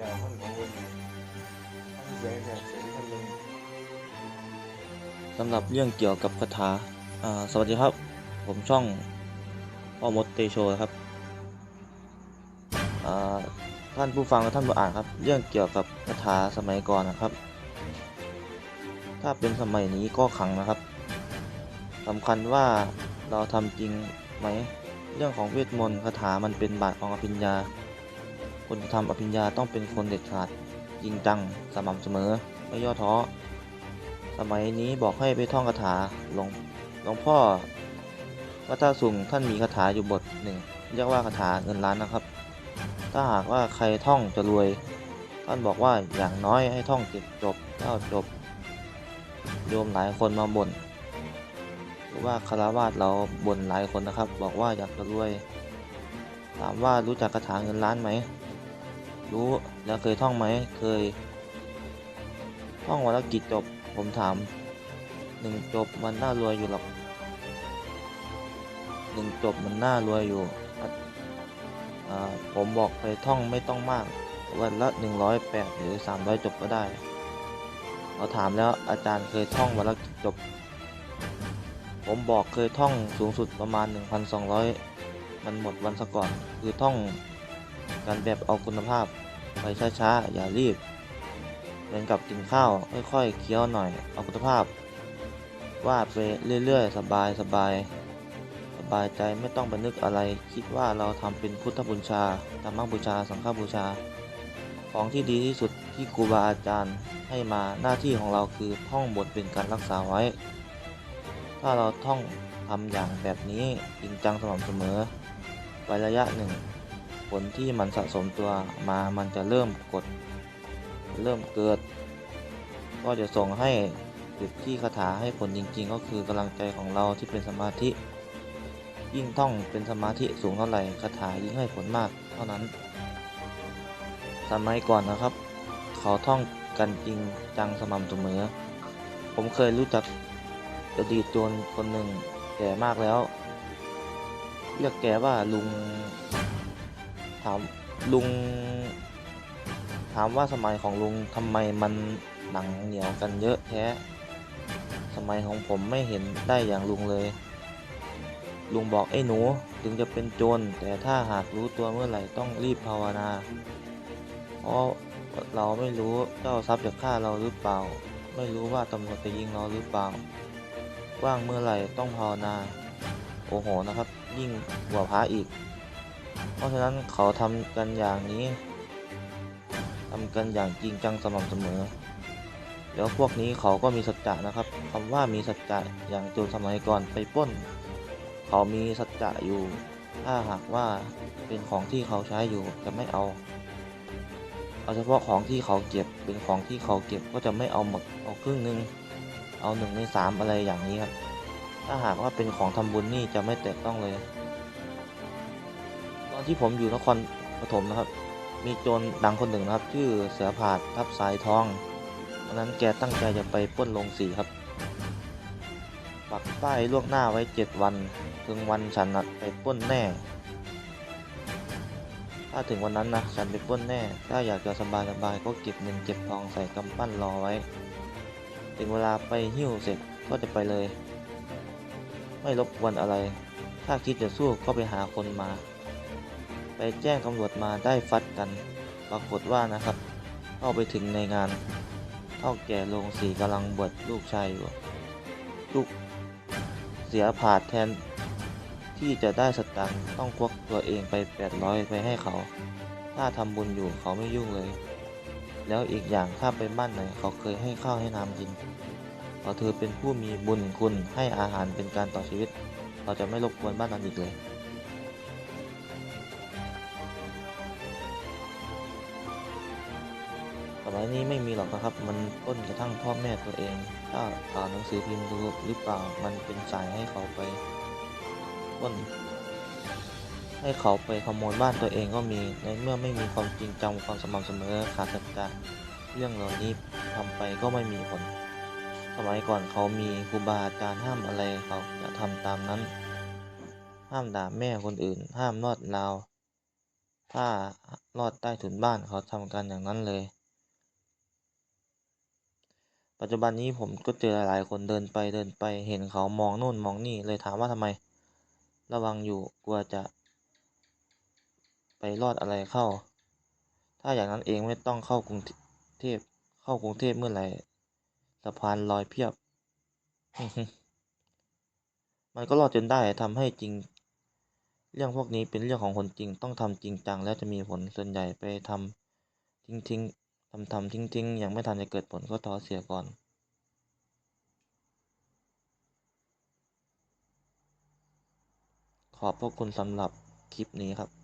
แล้วมันของคนทั้งเสียงแต่เสียงท่านหนึ่งสำหรับเรื่องเกี่ยวกับคาถาอ่าสวัสดีครับ ผมช่องพ่อมดเตโชครับอ่าท่านผู้ฟังและท่านผู้อ่านครับ เรื่องเกี่ยวกับคาถาสมัยก่อนนะครับ ถ้าเป็นสมัยนี้ก็ขังนะครับสำคัญว่าเราทำจริงไหม เรื่องของเวทมนต์คาถามันเป็นบาทของอภิญญา คนทำอภิญญาต้องเป็นคนเด็ดขาดจริงจังสม่ำเสมอไม่ย่อท้อ สมัยนี้บอกให้ไปท่องคาถาหลวงหลวงพ่อวัดท่าสุงท่านมีคาถาอยู่บทหนึ่งเรียกว่าคาถาเงินล้านนะครับ ถ้าหากว่าใครท่องจะรวย ท่านบอกว่าอย่างน้อยให้ท่องเจ็ดจบเก้าจบ โยมหลายคนมาบ่นหรือว่าคารวาสเราบ่นหลายคนนะครับ บอกว่าอยากจะรวย ถามว่ารู้จักคาถาเงินล้านไหม รู้แล้วเคยท่องไหมเคย ท่องวันละกี่จบ ผมถามหนึ่งจบมันน่ารวยอยู่หรอกหนึ่งจบมันน่ารวยอยู่ผมบอกไปท่องไม่ต้องมาก วันละหนึ่งร้อยแปดหรือสามร้อยจบก็ได้เราถามแล้วอาจารย์เคยท่องวันละกี่จบ ผมบอกเคยท่องสูงสุดประมาณ 1,200 มันหมดวันซะก่อน คือท่องกันแบบเอาคุณภาพ ไปช้าๆ อย่ารีบเหมือนกับกินข้าว ค่อยๆ เคี้ยวหน่อย เอาคุณภาพ วาดไปเรื่อยๆ สบายสบายสบายใจไม่ต้องไปนึกอะไร คิดว่าเราทำเป็นพุทธบูชาธรรมบูชา สังฆบูชา ของที่ดีที่สุดที่ครูบาอาจารย์ให้มาหน้าที่ของเราคือท่องบทเป็นการรักษาไว้ ถ้าเราท่องทำอย่างแบบนี้จริงจังสม่ำเสมอไประยะหนึ่ง ผลที่มันสะสมตัวมามันจะเริ่มกด เริ่มเกิด ก็จะส่งให้จุดที่คาถาให้ผลจริงๆ ก็คือกำลังใจของเราที่เป็นสมาธิ ยิ่งท่องเป็นสมาธิสูงเท่าไหร่คาถายิ่งให้ผลมากเท่านั้น สมัยก่อนนะครับ เขาท่องกันจริงจังสม่ำเสมอ ผมเคยรู้จักอดีตโจรคนหนึ่งแก่มากแล้ว เรียกแกว่าลุง ถามลุง ถามว่าสมัยของลุงทำไมมันหนังเหนียวกันเยอะแท้สมัยของผมไม่เห็นได้อย่างลุงเลย ลุงบอกไอ้หนูถึงจะเป็นโจรแต่ถ้าหากรู้ตัวเมื่อไหร่ต้องรีบภาวนา เพราะเราไม่รู้เจ้าทรัพย์จะฆ่าเราหรือเปล่า ไม่รู้ว่าตำรวจจะยิงเราหรือเปล่า ว่างเมื่อไหร่ต้องภาวนา โอ้โหนะครับ ยิ่งกว่าพระอีก เพราะฉะนั้นเขาทำกันอย่างนี้ทำกันอย่างจริงจังสม่ำเสมอ แล้วพวกนี้เขาก็มีสัจจะนะครับคำว่ามีสัจจะอย่างโจรสมัยก่อนไปป้น เขามีสัจจะอยู่ ถ้าหากว่าเป็นของที่เขาใช้อยู่จะไม่เอา เอาเฉพาะของที่เขาเก็บเป็นของที่เขาเก็บก็จะไม่เอาหมดเอาครึ่งหนึง เอาหนึ่งในสามอะไรอย่างนี้ครับ ถ้าหากว่าเป็นของทำบุญนี่จะไม่แตะต้องเลย อนที่ผมอยู่นครปฐมนะครับ มีโจรดังคนหนึ่งนะครับ ชื่อเสือผาดทับสายทองวันนั้นแกตั้งใจจะไปป้นโรงสีครับ ปักป้ายล่วงหน้าไว้เจ็ดวัน ถึงวันฉันนะไปป้นแน่ ถ้าถึงวันนั้นนะฉันไปป้นแน่ ถ้าอยากจะสบายสบายก็เก็บเงินเก็บทองใส่กำปั้นรอไว้ ถึงเวลาไปหิ้วเสร็จก็จะไปเลย ไม่รบกวนอะไร ถ้าคิดจะสู้ก็ไปหาคนมา ไปแจ้งตำรวจมาได้ฟัดกัน ปรากฏว่านะครับ เข้าไปถึงในงานเท่าแก่โรงสีกำลังบวชลูกชายอยู่ลูกเสียผาดแทนที่จะได้สตังค์ต้องควักตัวเองไป 800 ไปให้เขา ถ้าทำบุญอยู่เขาไม่ยุ่งเลย แล้วอีกอย่างถ้าไปบ้านไหนเขาเคยให้ข้าวให้น้ำกินเขาเธอเป็นผู้มีบุญคุณให้อาหารเป็นการต่อชีวิต เราจะไม่รบกวนบ้านนั้นอีกเลย มัยนี้ไม่มีหรอกนะครับ มันปล้นกระทั่งพ่อแม่ตัวเอง ถ้าอ่านหนังสือพิมพ์ดูหรือเปล่า มันเป็นสายให้เขาไปปล้น ให้เขาไปขโมยบ้านตัวเองก็มี ในเมื่อไม่มีความจริงจังความสม่ำเสมอขาดสัจจะเรื่องเหล่านี้ทำไปก็ไม่มีผล สมัยก่อนเขามีครูบาอาจารย์ห้ามอะไรเขาจะทำตามนั้น ห้ามด่าแม่คนอื่น ห้ามนอดลาวถ้ารอดใต้ถุนบ้านเขาทำกันอย่างนั้นเลย ปัจจุบันนี้ผมก็เจอหลายๆคนเดินไปเดินไปเห็นเขามองโน่นมองนี่เลยถามว่าทำไม ระวังอยู่กลัวจะ ไปรอดอะไรเข้า ถ้าอย่างนั้นเองไม่ต้องเข้ากรุงเทพเข้ากรุงเทพเมื่อไหร่สะพานลอยเพียบ มันก็รอดจนได้ทำให้จริง เรื่องพวกนี้เป็นเรื่องของคนจริงต้องทำจริงจัง แล้วจะมีผลส่วนใหญ่ไปทำทิ้งทิ้ง ทำทำทิ้งทิ้งยังไม่ทันจะเกิดผลก็ท้อเสียก่อน ขอบพวกคุณสำหรับคลิปนี้ครับ